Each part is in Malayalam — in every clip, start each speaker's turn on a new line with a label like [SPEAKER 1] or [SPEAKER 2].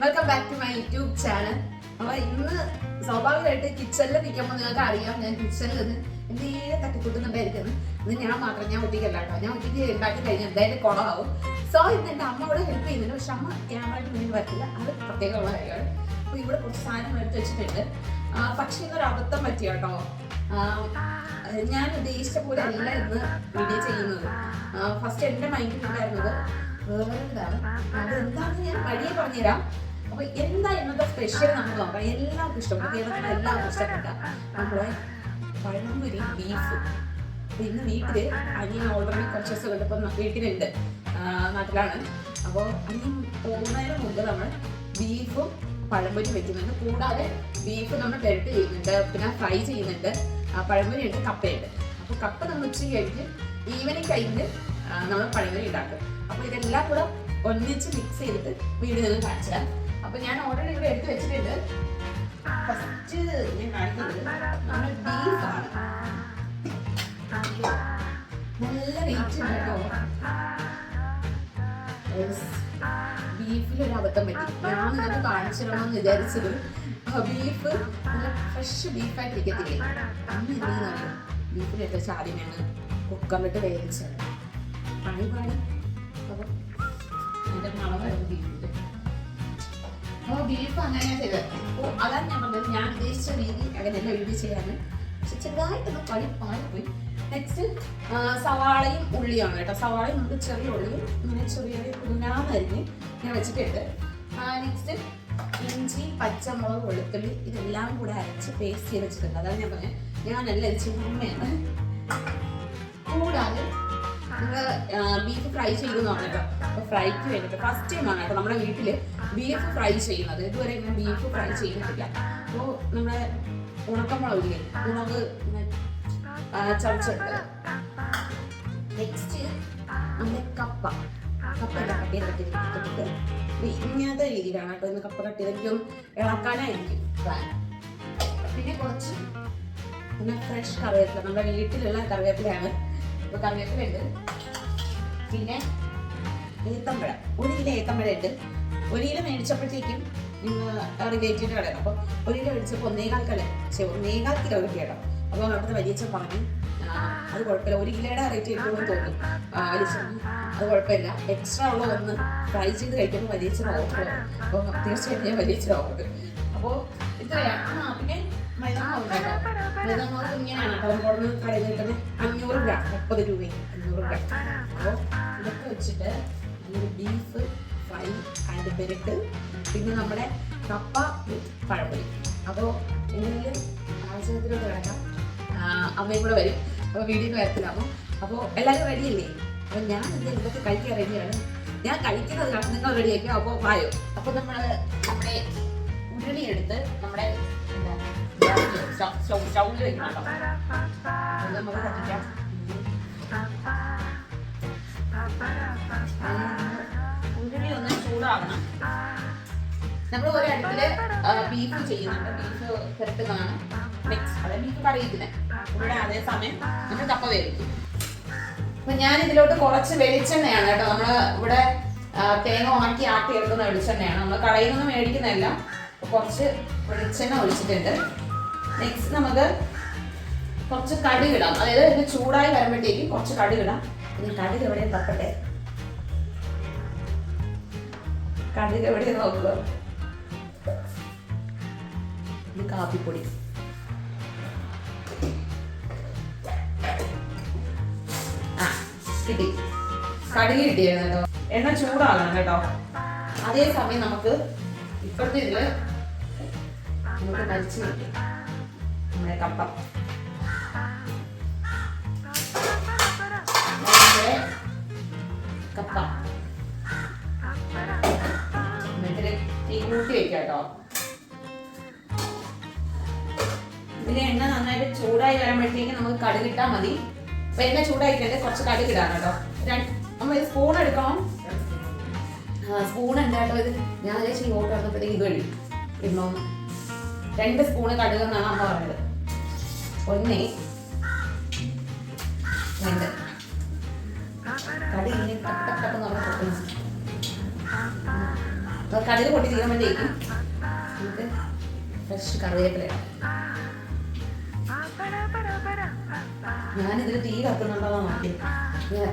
[SPEAKER 1] Welcome back to my YouTube channel അപ്പൊ ഇന്ന് സ്വാഭാവികമായിട്ട് കിച്ചണിൽ നിൽക്കുമ്പോൾ നിങ്ങൾക്ക് അറിയാം ഞാൻ കിച്ചണിൽ നിന്ന് എന്തെങ്കിലും തട്ടിക്കൂട്ടുന്നുണ്ടായിരിക്കുന്നു. ഇന്ന് ഞാൻ മാത്രം ഞാൻ ഒറ്റയ്ക്കല്ല കേട്ടോ. ഞാൻ ഒറ്റയ്ക്ക് ഉണ്ടാക്കി കഴിഞ്ഞാൽ എന്തായാലും കുളമാവും സോ ഇന്ന് എന്റെ അമ്മ ഇവിടെ ഹെൽപ്പ് ചെയ്യുന്നുണ്ട്. പക്ഷെ അമ്മ ക്യാമറയ്ക്ക് മുന്നിൽ വരത്തില്ല. അത് പ്രത്യേകമുള്ള കാര്യമാണ്. അപ്പൊ ഇവിടെ കുറച്ച് സാധനം എടുത്ത് വെച്ചിട്ടുണ്ട്. പക്ഷെ പക്ഷേ ഇന്നൊരു അബദ്ധം പറ്റി കേട്ടോ. ഞാൻ ഉദ്ദേശിച്ച പോലെ അല്ല ഇന്ന് വീഡിയോ ചെയ്യുന്നത്. ഫസ്റ്റ് എന്റെ മൈൻഡിൽ ഉണ്ടായിരുന്നത് വേറെ ഇതാണ് അത് എന്താണെന്ന് ഞാൻ വഴിയെ പറഞ്ഞുതരാം. അപ്പൊ എന്താ ഇന്നത്തെ സ്പെഷ്യൽ നമുക്ക് നോക്കാം. എല്ലാവർക്കും ഇഷ്ടപ്പെട്ടു കേരളത്തിൽ എല്ലാവർക്കും ഇഷ്ടപ്പെട്ട നമ്മളെ പഴംപൊരി ബീഫ് ഇന്ന് വീട്ടിൽ അനിയൻ ഓൾറെഡി കുറച്ച് ദിവസം കണ്ടപ്പോൾ വീട്ടിലുണ്ട്. നാട്ടിലാണ്. അപ്പോൾ അനിയൻ പോകുന്നതിന് മുമ്പ് നമ്മൾ ബീഫും പഴംപൊരി വെക്കുന്നുണ്ട്. കൂടാതെ ബീഫ് നമ്മൾ പെരട്ട് ചെയ്യുന്നുണ്ട്. പിന്നെ ഫ്രൈ ചെയ്യുന്നുണ്ട്. പഴംപൊരി ഉണ്ട് കപ്പയുണ്ട്. അപ്പോൾ കപ്പ നമ്മൾ ഉച്ചയ്ക്ക് കഴിഞ്ഞ് ഈവനിങ് കഴിഞ്ഞ് നമ്മൾ പഴംപൊരി ഉണ്ടാക്കും. അപ്പോൾ ഇതെല്ലാം കൂടെ ഒന്നിച്ച് മിക്സ് ചെയ്തിട്ട് വീഡിയോ നിങ്ങൾ കാണിച്ചു തരാം അപ്പോൾ ഞാൻ ഓൾറെഡി ഇവിടെ എടുത്ത് വെച്ചിട്ടുണ്ട്. ഫസ്റ്റ് ഞാൻ കാണിക്കുന്നത് നമ്മൾ ബീഫാണ് അബദ്ധം പറ്റി. ഞാൻ നിങ്ങൾക്ക് കാണിച്ചിടണമെന്ന് വിചാരിച്ചത് ബീഫ് നല്ല ഫ്രഷ് ബീഫായിട്ടിരിക്കത്തില്ലേ അന്ന് ഇരിക്കുന്നതാണ് ചെയ്യുന്നറിയോ ചാടി ഞങ്ങൾ കുക്കറിലിട്ട് വേവിച്ചത് പണി പാടി അപ്പോൾ ബീഫ് അങ്ങനെ ചെയ്ത് അപ്പോൾ അതാണ് ഞാൻ പറഞ്ഞത്. ഞാൻ ഉദ്ദേശിച്ച രീതി അങ്ങനെയല്ല എഴുതി ചെയ്യാൻ പക്ഷെ ചെറുതായിട്ടൊന്ന് പാടി പാടിപ്പോയി നെക്സ്റ്റ് സവാളയും ഉള്ളിയാണ് കേട്ടോ. സവാളയും നമുക്ക് ചെറിയ ഉള്ളിയും. ഇങ്ങനെ ചെറിയ കുഞ്ഞാന്നരിഞ്ഞ് ഞാൻ വെച്ചിട്ടുണ്ട്. നെക്സ്റ്റ് ഇഞ്ചി പച്ചമുളക് വെളുത്തുള്ളി ഇതെല്ലാം കൂടെ അരച്ച് പേസ്റ്റ് ചെയ്ത് വെച്ചിട്ടുണ്ട്. അതാണ് ഞാൻ പറഞ്ഞത്. ഞാനല്ല ഇത് ചെയ്യുന്നതാണ് കൂടാതെ ബീഫ് ഫ്രൈ ചെയ്തെന്നാണ് കേട്ടോ. അപ്പോൾ ഫ്രൈക്ക് വേണ്ടിയിട്ട് ഫസ്റ്റ് ടൈമാണ് കേട്ടോ നമ്മുടെ വീട്ടിൽ ബീഫ് ഫ്രൈ ചെയ്യുന്നത്. ഇതുവരെ ഞാൻ ബീഫ് ഫ്രൈ ചെയ്യുന്നില്ല അപ്പോൾ നമ്മുടെ ഉണക്കമുളകില്ലേ ഉണക്ക് ചവച്ചിട്ട് നെക്സ്റ്റ് നമ്മുടെ കപ്പ. കപ്പ കട്ട് ചെയ്ത് കട്ട് ഇങ്ങനത്തെ രീതിയിലാണ് കേട്ടോ ഇന്ന് കപ്പ കട്ട് ചെയ്തെങ്കിലും ഇളക്കാനായിരിക്കും പിന്നെ കുറച്ച് പിന്നെ ഫ്രഷ് കറിവേപ്പില. നമ്മുടെ വീട്ടിലുള്ള കറിവേപ്പിലയാണ് അപ്പോൾ കറിവേപ്പില ഉണ്ട് പിന്നെ ഏത്തമ്പഴം ഒരു കിലോ ഏത്തമ്പഴം ഉണ്ട് ഒരു കിലോ മേടിച്ചപ്പോഴത്തേക്കും റിലേറ്റീവ് കടയാണ് അപ്പോൾ ഒരു കിലോ മേടിച്ചപ്പോൾ ഒന്നേകാൽ കല ഒന്നേകാൽ കിലോ കിട്ടി അപ്പൊ അവിടുത്തെ വലിയച്ഛൻ പറഞ്ഞു അത് കുഴപ്പമില്ല. ഒരു കിലോയുടെ റേറ്റ് കിട്ടുമെന്ന് തോന്നും. അത് കുഴപ്പമില്ല. എക്സ്ട്രാ ഉള്ള ഒന്ന് ഫ്രൈ ചെയ്ത് കഴിക്കുമ്പോൾ വലിയച്ഛൻ ഓഫർ അപ്പോൾ തീർച്ചയായിട്ടും ഞാൻ വലിയച്ഛൻ ഓഫർ അപ്പോൾ ഇത്രയാണ് പിന്നെ അഞ്ഞൂറ് ഗ്രാം മുപ്പത് രൂപയ്ക്ക് അഞ്ഞൂറ് ഗ്രാം അപ്പോൾ ഇതൊക്കെ വെച്ചിട്ട് ബീഫ് ഫ്രൈ ആൻഡ് പെരട്ട് പിന്നെ നമ്മുടെ കപ്പ വിത്ത് അപ്പോൾ എന്തെങ്കിലും ആവശ്യത്തിലൊക്കെ കിടക്കാം അമ്മയും കൂടെ വരും അപ്പോൾ വീഡിയോയിൽ വരത്തിലാവും അപ്പോൾ എല്ലാവരും റെഡിയല്ലേ അപ്പോൾ ഞാൻ എന്തെങ്കിലും ഇതൊക്കെ കഴിക്കാൻ റെഡിയാണ് ഞാൻ കഴിക്കുന്നത് കാണാൻ നിങ്ങൾ റെഡിയാക്കും അപ്പോൾ വായോ അപ്പോൾ നമ്മൾ നമ്മുടെ ഉരുളി എടുത്ത് നമ്മുടെ സ്റ്റൗവിൽ വെക്കണം കേട്ടോ അത് നമുക്ക് കത്തിക്കാം ഉരുളി ഒന്ന് ചൂടാകണം നമ്മൾ ഒരു അടുപ്പിൽ ബീഫ് ചെയ്യുന്നുണ്ട് ബീഫ് പുരട്ടുന്നതാണ് നെക്സ്റ്റ് അതെ ബീഫ് കറിയിക്കുന്നത് ഇവിടെ അതേ സമയം നമ്മൾ കപ്പ വേവിക്കും അപ്പൊ ഞാൻ ഇതിലോട്ട് കുറച്ച് വെളിച്ചെണ്ണയാണ് കേട്ടോ. നമ്മൾ ഇവിടെ തേങ്ങ ഉണക്കി ആട്ടി എടുക്കുന്ന വെളിച്ചെണ്ണയാണ്. നമ്മൾ കടയിൽ നിന്ന് മേടിക്കുന്നതല്ല കുറച്ച് വെളിച്ചെണ്ണ ഒഴിച്ചിട്ടുണ്ട്. നെക്സ്റ്റ് നമുക്ക് കുറച്ച് കടി ഇടാം. അതായത് ഇത് ചൂടായി വരുമ്പോഴത്തേക്ക് കുറച്ച് കടി ഇടാം. ഇനി കടി എവിടെയും തപ്പട്ടെ കടി എവിടെ നോക്കുക? ഇത് കാപ്പിപ്പൊടി. ആ കിട്ടി. കടി കിട്ടിയായിരുന്നു കേട്ടോ എണ്ണ ചൂടാകണം കേട്ടോ. അതേസമയം നമുക്ക് ഇപ്പോഴത്തെ ഇതിൽ നമുക്ക് കഴിച്ചു കിട്ടി നമ്മുടെ കപ്പ കപ്പ കൂട്ടി വെക്കാം ഇതിലെ എണ്ണ നന്നായിട്ട് ചൂടായി വരുമ്പോഴത്തേക്ക് നമുക്ക് കടുക് ഇട്ടാൽ മതി അപ്പൊ എണ്ണ ചൂടായിട്ടുണ്ട് കുറച്ച് കടുക് ഇടാം കേട്ടോ നമ്മൾ ഇത് സ്പൂൺ എടുക്കണം സ്പൂൺ ഉണ്ട് ഇത് ഞാൻ ചേച്ചി ഇങ്ങോട്ട് വന്നപ്പോഴത്തേക്ക് ഇത് വഴി ഇടണം രണ്ട് സ്പൂണ് കടുക് എന്നാണ് അമ്മ പറഞ്ഞത് ഒന്ന്. രണ്ട്. പൊട്ടി. തീരുമ്പോഴത്തേക്കും നമുക്ക് ഫ്രഷ് കറിവേപ്പില ഇടാം. ഞാനിതിൽ തീ കത്തുന്നുണ്ടോ മാറ്റി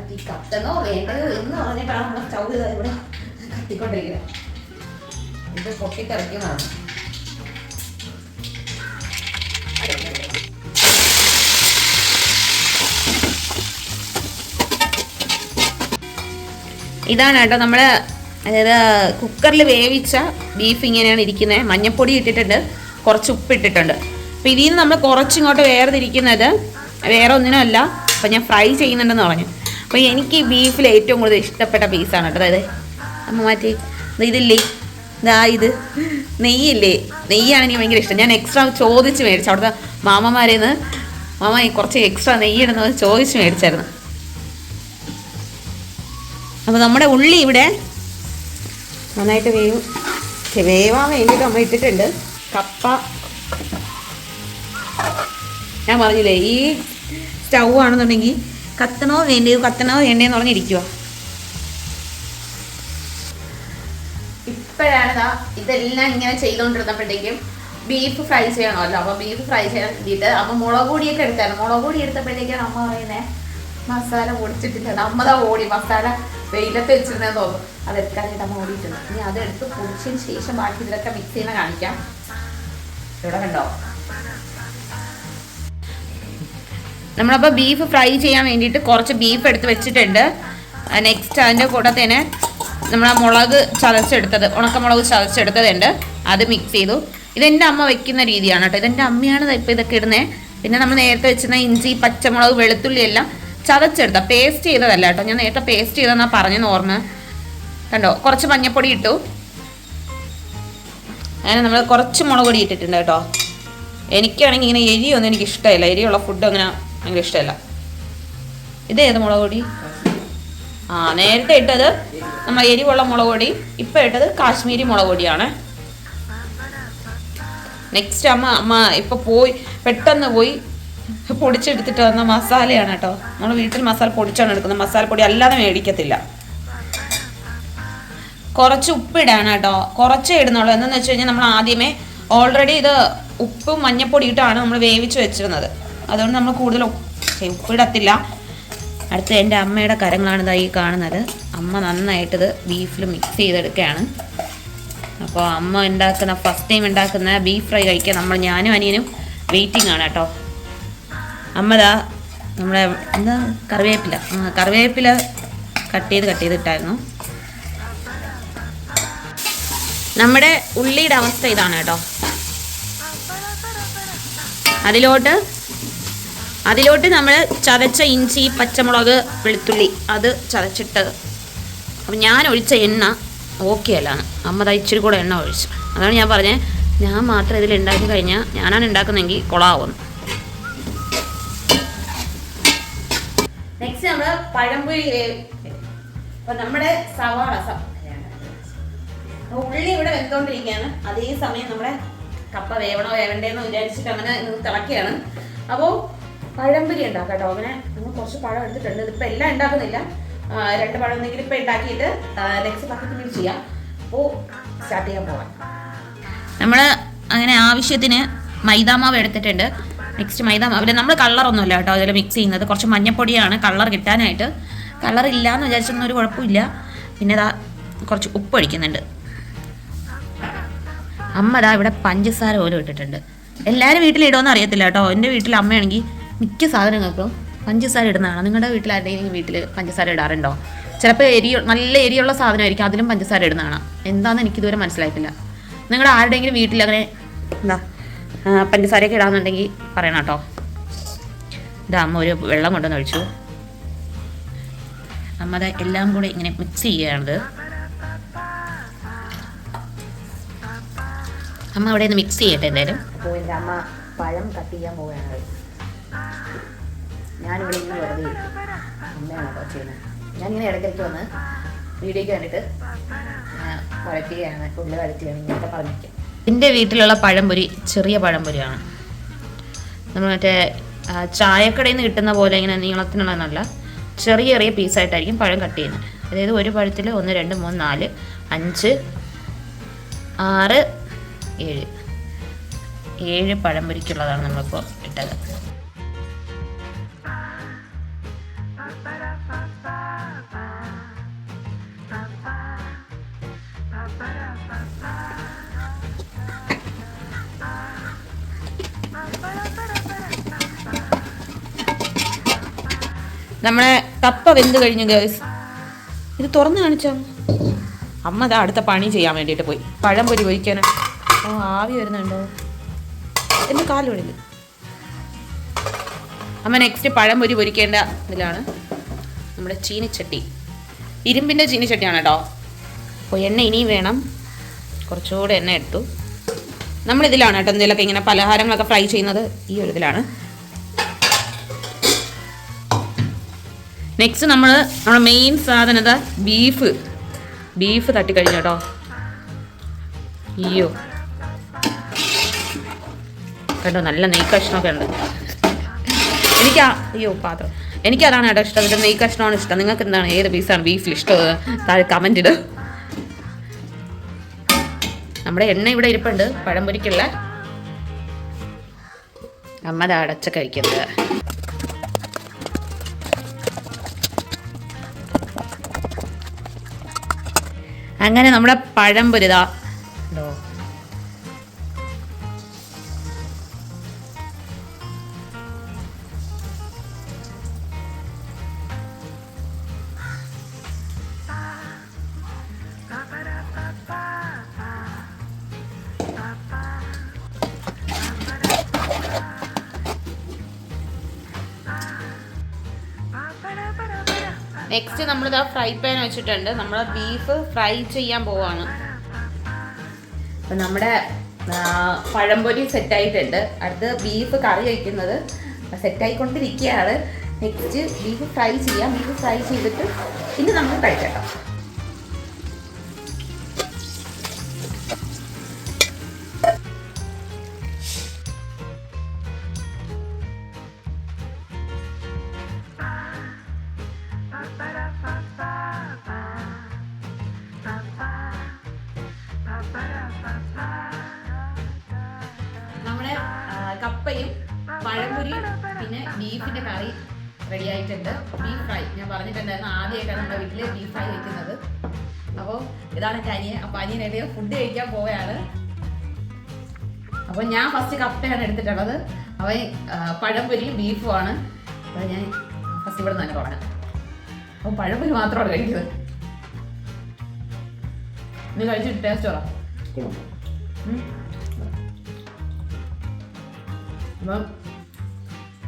[SPEAKER 1] തീ കത്തണോ വേണ്ടയോ എന്ന് പറഞ്ഞിട്ടാണ് നമ്മൾ സ്റ്റൗ ഇവിടെ കത്തിക്കൊണ്ടിരിക്കുന്നത് ഇത് പൊട്ടിക്കറിക്കുന്നതാണ് ഇതാണ് കേട്ടോ നമ്മൾ അതായത് കുക്കറിൽ വേവിച്ച ബീഫ് ഇങ്ങനെയാണ് ഇരിക്കുന്നത്. മഞ്ഞപ്പൊടി ഇട്ടിട്ടുണ്ട്. കുറച്ച് ഉപ്പ് ഇട്ടിട്ടുണ്ട്. അപ്പം ഇതിൽ നിന്ന് നമ്മൾ കുറച്ചിങ്ങോട്ട് വേർതിരിക്കുന്നത്. വേറെ ഒന്നിനുമല്ല. അപ്പം ഞാൻ ഫ്രൈ ചെയ്യുന്നുണ്ടെന്ന് പറഞ്ഞു. അപ്പോൾ എനിക്ക് ബീഫിൽ ഏറ്റവും കൂടുതൽ ഇഷ്ടപ്പെട്ട പീസാണ് കേട്ടോ. അതായത് അമ്മ മാറ്റി. ഇതില്ലേ? ഇതാ ഇത്. നെയ്യില്ലേ? നെയ്യാണ് എനിക്ക് ഭയങ്കര ഇഷ്ടം. ഞാൻ എക്സ്ട്രാ ചോദിച്ച് മേടിച്ചു. അവിടുത്തെ മാമമാരിൽ നിന്ന് മാമ കുറച്ച് എക്സ്ട്രാ നെയ്യ് ഇടുന്നത് ചോദിച്ച് മേടിച്ചായിരുന്നു. അപ്പോൾ നമ്മുടെ ഉള്ളി ഇവിടെ നന്നായിട്ട് വേവും. വേവാൻ വേണ്ടിയിട്ട് നമ്മൾ ഇട്ടിട്ടുണ്ട്. കപ്പ. ഞാൻ പറഞ്ഞില്ലേ ഈ സ്റ്റൗ ആണെന്നുണ്ടെങ്കിൽ കത്തണോ വേണ്ടയോ കത്തണോ വേണ്ടേന്ന് പറഞ്ഞിരിക്കുക ഇപ്പോഴാണ് ഇതെല്ലാം ഇങ്ങനെ ചെയ്തുകൊണ്ടിരുന്നപ്പോഴത്തേക്കും ബീഫ് ഫ്രൈ ചെയ്യണമല്ലോ. അപ്പോൾ ബീഫ് ഫ്രൈ ചെയ്യാൻ വേണ്ടിയിട്ട് അപ്പൊ മുളക് പൊടിയൊക്കെ എടുത്തായിരുന്നു. മുളക് പൊടി എടുത്തപ്പോഴത്തേക്കാണ് അമ്മ പറയുന്നത് മസാല പൊടിച്ചിട്ടില്ല അമ്മതാ ഓടി മസാല വെയിലത്ത് വെച്ചിരുന്നതെന്ന് തോന്നും അത് എടുക്കാനായിട്ട് അമ്മ ഓടിയിട്ടുണ്ട്. ഇനി അതെടുത്ത് പൊടിച്ചതിന് ശേഷം ബാക്കി ഇതിലൊക്കെ മിക്സ് ചെയ്യുന്ന കാണിക്കാം. ഇവിടെ കണ്ടോ? നമ്മളപ്പോൾ ബീഫ് ഫ്രൈ ചെയ്യാൻ വേണ്ടിയിട്ട് കുറച്ച് ബീഫ് എടുത്ത് വെച്ചിട്ടുണ്ട്. നെക്സ്റ്റ് അതിന്റെ കൂടെ തന്നെ നമ്മൾ ആ മുളക് ചതച്ചെടുത്തത് ഉണക്കമുളക് ചതച്ചെടുത്തതുണ്ട്. അത് മിക്സ് ചെയ്തു. ഇതെന്റെ അമ്മ വെക്കുന്ന രീതിയാണ് കേട്ടോ. ഇതെന്റെ അമ്മയാണ് ഇപ്പോൾ ഇതൊക്കെ ഇടുന്നത് പിന്നെ നമ്മൾ നേരത്തെ വെച്ചിരുന്ന ഇഞ്ചി പച്ചമുളക് വെളുത്തുള്ളി എല്ലാം ചതച്ചെടുത്ത. പേസ്റ്റ് ചെയ്തതല്ല കേട്ടോ. ഞാൻ നേരത്തെ പേസ്റ്റ് ചെയ്തെന്നാ പറഞ്ഞെന്ന് ഓർമ്മ. കണ്ടോ? കുറച്ച് മഞ്ഞപ്പൊടി ഇട്ടു. അങ്ങനെ നമ്മൾ കുറച്ച് മുളക് പൊടി ഇട്ടിട്ടുണ്ട് കേട്ടോ. എനിക്കാണെങ്കിൽ ഇങ്ങനെ എരിയൊന്നും എനിക്ക് ഇഷ്ടമല്ല. എരിയുള്ള ഫുഡ് അങ്ങനെ ഭയങ്കര ഇഷ്ടമല്ല. ഇതേത് മുളക് പൊടി? ആ നേരത്തെ ഇട്ടത് നമ്മൾ എരിവുള്ള മുളക് പൊടി. ഇപ്പം ഇട്ടത് കാശ്മീരി മുളക് പൊടിയാണ്. നെക്സ്റ്റ് അമ്മ അമ്മ ഇപ്പൊ പോയി പെട്ടെന്ന് പോയി പൊടിച്ചെടുത്തിട്ട് വന്ന മസാലയാണ് കേട്ടോ. നമ്മൾ വീട്ടിൽ മസാല പൊടിച്ചാണ് എടുക്കുന്നത്. മസാല പൊടി അല്ലാതെ മേടിക്കത്തില്ല. കുറച്ച് ഉപ്പിടാണ് കേട്ടോ. കുറച്ചേ ഇടുന്നുള്ളൂ. എന്താണെന്ന് വെച്ച് കഴിഞ്ഞാൽ നമ്മൾ ആദ്യമേ ഓൾറെഡി ഇത് ഉപ്പും മഞ്ഞപ്പൊടി ഇട്ടാണ് നമ്മൾ വേവിച്ച് വെച്ചിരുന്നത്. അതുകൊണ്ട് നമ്മൾ കൂടുതൽ ഉപ്പിടത്തില്ല. അടുത്ത് എന്റെ അമ്മയുടെ കരങ്ങളാണ് ഇതായി കാണുന്നത്. അമ്മ നന്നായിട്ടിത് ബീഫിൽ മിക്സ് ചെയ്തെടുക്കുകയാണ്. അപ്പോൾ അമ്മ ഉണ്ടാക്കുന്ന ഫസ്റ്റ് ടൈം ഉണ്ടാക്കുന്ന ബീഫ് ഫ്രൈ കഴിക്കാൻ നമ്മൾ ഞാനും അനിയനും വെയിറ്റിംഗ് ആണ് കേട്ടോ. അമ്മ നമ്മളെ എന്താ കറിവേപ്പില. കറിവേപ്പില കട്ട് ചെയ്ത് കട്ട് ചെയ്തിട്ടായിരുന്നു. നമ്മുടെ ഉള്ളിയുടെ അവസ്ഥ ഇതാണ് കേട്ടോ. അതിലോട്ട് അതിലോട്ട് നമ്മൾ ചതച്ച ഇഞ്ചി പച്ചമുളക് വെളുത്തുള്ളി അത് ചതച്ചിട്ട് അപ്പം ഞാൻ ഒഴിച്ച എണ്ണ ഓക്കെ അല്ലാണ് അമ്മ ഇച്ചിരി കൂടെ എണ്ണ ഒഴിച്ചു. അതാണ് ഞാൻ പറഞ്ഞത് ഞാൻ മാത്രം ഇതിൽ ഉണ്ടാക്കി കഴിഞ്ഞാൽ ഞാനാണ് ഉണ്ടാക്കുന്നതെങ്കിൽ കൊളാവുന്നു നെക്സ്റ്റ് നമ്മൾ പഴംപൊരി അപ്പൊ നമ്മുടെ സവാള ഉള്ളി ഇവിടെ വെന്തോണ്ടിരിക്കുകയാണ് അതേ സമയം നമ്മുടെ കപ്പ വേവണോ വേവണ്ടേന്ന് വിചാരിച്ചിട്ട് അങ്ങനെ തിളക്കുകയാണ്. അപ്പോൾ പഴംപൊരി ഉണ്ടാക്കാം കേട്ടോ. അങ്ങനെ നമ്മൾ കുറച്ച് പഴം എടുത്തിട്ടുണ്ട്. ഇതിപ്പോൾ എല്ലാം ഉണ്ടാക്കുന്നില്ല. രണ്ട് പഴം എന്തെങ്കിലും ഇപ്പം ഉണ്ടാക്കിയിട്ട് നെക്സ്റ്റ് പക്കത്തിൽ ചെയ്യാം. അപ്പോൾ സ്റ്റാർട്ട് ചെയ്യാൻ പോവാം. നമ്മൾ അങ്ങനെ ആവശ്യത്തിന് മൈദാമാവ് എടുത്തിട്ടുണ്ട്. നെക്സ്റ്റ് മൈദ മൈദാമാവിൽ നമ്മൾ കളറൊന്നുമില്ല കേട്ടോ അതിൽ മിക്സ് ചെയ്യുന്നത്. കുറച്ച് മഞ്ഞപ്പൊടിയാണ് കളർ കിട്ടാനായിട്ട്. കളർ ഇല്ല എന്ന് വിചാരിച്ചൊന്നും ഒരു കുഴപ്പമില്ല. പിന്നെ ഇതാ കുറച്ച് ഉപ്പ് ഒഴിക്കുന്നുണ്ട്. അമ്മ ഇതാ ഇവിടെ പഞ്ചസാര പോലും ഇട്ടിട്ടുണ്ട്. എല്ലാവരും വീട്ടിൽ ഇടുമെന്ന് അറിയത്തില്ല കേട്ടോ. എന്റെ വീട്ടിൽ അമ്മയാണെങ്കിൽ മിക്ക സാധനങ്ങൾക്കും പഞ്ചസാര ഇടുന്നതാണ്. നിങ്ങളുടെ വീട്ടിൽ ആരുടെയും വീട്ടിൽ പഞ്ചസാര ഇടാറുണ്ടോ? ചിലപ്പോൾ എരി നല്ല എരിയുള്ള സാധനമായിരിക്കും അതിലും പഞ്ചസാര ഇടുന്നതാണ്. എന്താണെന്ന് എനിക്കിതുവരെ മനസ്സിലായിട്ടില്ല. നിങ്ങളുടെ ആരുടെയെങ്കിലും വീട്ടിൽ അങ്ങനെ എന്താ പഞ്ചസാരയൊക്കെ ഇടാന്നുണ്ടെങ്കിൽ പറയണം കേട്ടോ. ഇതാ അമ്മ ഒരു വെള്ളം കൊണ്ടുവന്ന് ഒഴിച്ചു. അമ്മ അത് എല്ലാം കൂടെ ഇങ്ങനെ മിക്സ് ചെയ്യുകയാണത് അമ്മ അവിടെ നിന്ന് മിക്സ് ചെയ്യട്ടെ എന്തായാലും. അപ്പോൾ എന്റെ അമ്മ പഴം കട്ട് ചെയ്യാൻ പോവുകയാണ്. ഞാനിവിടെ ഇന്ന് വെറുതെ. അമ്മയാണ് കേട്ടോ ഞാനിങ്ങനെ ഇടയ്ക്കിടയ്ക്ക് വന്ന് വീഡിയോയ്ക്ക് കണ്ടിട്ട് വഴറ്റുകയാണ് ഉള്ളിൽ വഴറ്റുകയാണ് ഇങ്ങനെയൊക്കെ പറഞ്ഞിരിക്കും. എന്റെ വീട്ടിലുള്ള പഴംപൊരി ചെറിയ പഴംപൊരിയാണ്. നമ്മൾ മറ്റേ ചായക്കടയിൽ നിന്ന് കിട്ടുന്ന പോലെ ഇങ്ങനെ നീളത്തിനുള്ളതല്ല. ചെറിയ ചെറിയ പീസായിട്ടായിരിക്കും പഴം കട്ട് ചെയ്യുന്നത്. അതായത് ഒരു പഴത്തിൽ ഒന്ന് രണ്ട് മൂന്ന് നാല് അഞ്ച് ആറ് ഏഴ്. ഏഴ് പഴംപൊരിക്കുള്ളതാണ് നമ്മളിപ്പോൾ ഇട്ടത്. നമ്മളെ കപ്പ വെന്ത് കഴിഞ്ഞു ഗേൾസ് ഇത് തുറന്നു കാണിച്ചോ. അമ്മ ദാ അടുത്ത പണി ചെയ്യാൻ വേണ്ടിയിട്ട് പോയി. പഴം പൊരി പൊരിക്കാൻ ഓ ആവി വരുന്നുണ്ടോ? എന്റെ കാലുകളിൽ അമ്മ നെക്സ്റ്റ് പഴം പൊരി പൊരിക്കേണ്ട ഇതിലാണ്. നമ്മുടെ ചീനിച്ചട്ടി. ഇരുമ്പിന്റെ ചീനിച്ചട്ടിയാണ് കേട്ടോ. അപ്പോൾ എണ്ണ ഇനിയും വേണം. കുറച്ചുകൂടെ എണ്ണ എടുത്തു. നമ്മളിതിലാണ് കേട്ടോ എന്തെങ്കിലുമൊക്കെ ഇങ്ങനെ പലഹാരങ്ങളൊക്കെ ഫ്രൈ ചെയ്യുന്നത്. ഈ ഒരു ഇതിലാണ്. നെക്സ്റ്റ് നമ്മൾ നമ്മുടെ മെയിൻ സാധനം എന്താ? ബീഫ് ബീഫ് തട്ടിക്കഴിഞ്ഞു കേട്ടോ. അയ്യോ. കേട്ടോ നല്ല നെയ് കഷ്ണമൊക്കെ ഉണ്ട്. എനിക്ക് അയ്യോ പാത്രം. എനിക്ക് അതാണ് കേട്ടോ ഇഷ്ടം. ഇതിന്റെ നെയ് കഷ്ണമാണ് ഇഷ്ടം. നിങ്ങൾക്ക് എന്താണ്? ഏത് പീസാണ് ബീഫിൽ ഇഷ്ടം? താഴെ കമന്റ് ഇട്. നമ്മുടെ എണ്ണ ഇവിടെ ഇരിപ്പുണ്ട്. പഴംപൊരിക്കുള്ള. അമ്മ അടച്ച കഴിക്കുന്നത്. അങ്ങനെ നമ്മുടെ പഴം നെക്സ്റ്റ് നമ്മളിതാ ഫ്രൈ പാൻ വെച്ചിട്ടുണ്ട്. നമ്മൾ ബീഫ് ഫ്രൈ ചെയ്യാൻ പോവാണ്. അപ്പം നമ്മുടെ പഴംപൊരി പഴംപൊരി സെറ്റായിട്ടുണ്ട് അടുത്ത് ബീഫ് കറി വയ്ക്കുന്നത് സെറ്റായിക്കൊണ്ടിരിക്കുകയാണ് നെക്സ്റ്റ് ബീഫ് ഫ്രൈ ചെയ്യാം. ബീഫ് ഫ്രൈ ചെയ്തിട്ട് ഇനി നമുക്ക് കഴിക്കാം റെഡി ആയിട്ടുണ്ട്. ബീഫ് ഫ്രൈ ഞാൻ പറഞ്ഞിട്ടുണ്ടായിരുന്നു ആദ്യമായിട്ടാണ് നമ്മുടെ വീട്ടിൽ ബീഫ് ഫ്രൈ വെക്കുന്നത്. അപ്പോൾ ഇതാണ് എന്റെ അനിയൻ അപ്പോൾ അനിയനായിട്ട് ഫുഡ് കഴിക്കാൻ പോവുകയാണ്. അപ്പോൾ ഞാൻ ഫസ്റ്റ് കപ്പയാണ് എടുത്തിട്ടുള്ളത്. അവൻ പഴംപൊരിയും ബീഫുമാണ് അപ്പോൾ ഞാൻ ഫസ്റ്റ് ഇവിടെ നിന്ന് തന്നെ തുടങ്ങാം. അപ്പോൾ പഴംപൊരി മാത്രമാണ് കഴിക്കുന്നത്. നീ കഴിച്ചിട്ട് ടേസ്റ്റ് പറ. അപ്പം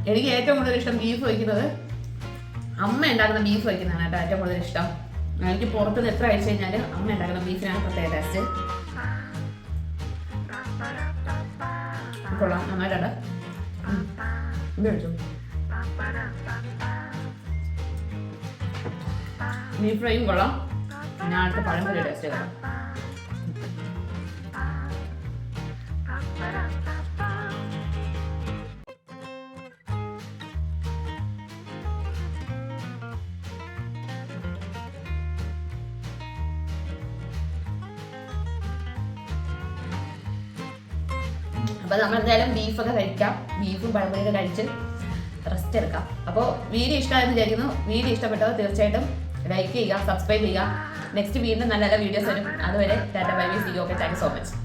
[SPEAKER 1] എനിക്ക് ഏറ്റവും കൂടുതൽ ഇഷ്ടം ബീഫ് വയ്ക്കുന്നത് അമ്മ ഉണ്ടാക്കുന്ന ബീഫ് വയ്ക്കുന്നതാണ് കേട്ടോ ഏറ്റവും കൂടുതൽ ഇഷ്ടം. എനിക്ക് പുറത്തുനിന്ന് എത്ര അയച്ചു കഴിഞ്ഞാൽ അമ്മ ഉണ്ടാക്കുന്ന ബീഫിനാണ് പ്രത്യേക ടേസ്റ്റ് കൊള്ളാം കഴിച്ചു? ബീഫ് ഫ്രൈയും കൊള്ളാം. ഞാൻ അടുത്ത പഴംപൊരി ടേസ്റ്റ് ചെയ്തോ അപ്പോൾ നമ്മൾ എന്തായാലും ബീഫൊക്കെ കഴിക്കാം. ബീഫും പഴമ്പൊരിയൊക്കെ കഴിച്ച് റെസ്റ്റ് എടുക്കാം. അപ്പോൾ വീഡിയോ ഇഷ്ടമായെന്ന് വിചാരിക്കുന്നു. വീഡിയോ ഇഷ്ടപ്പെട്ടവർ തീർച്ചയായിട്ടും ലൈക്ക് ചെയ്യുക സബ്സ്ക്രൈബ് ചെയ്യുക. നെക്സ്റ്റ് വീണ്ടും നല്ല നല്ല വീഡിയോസ് വരും. അതുവരെ tata bye bye see okay thank so much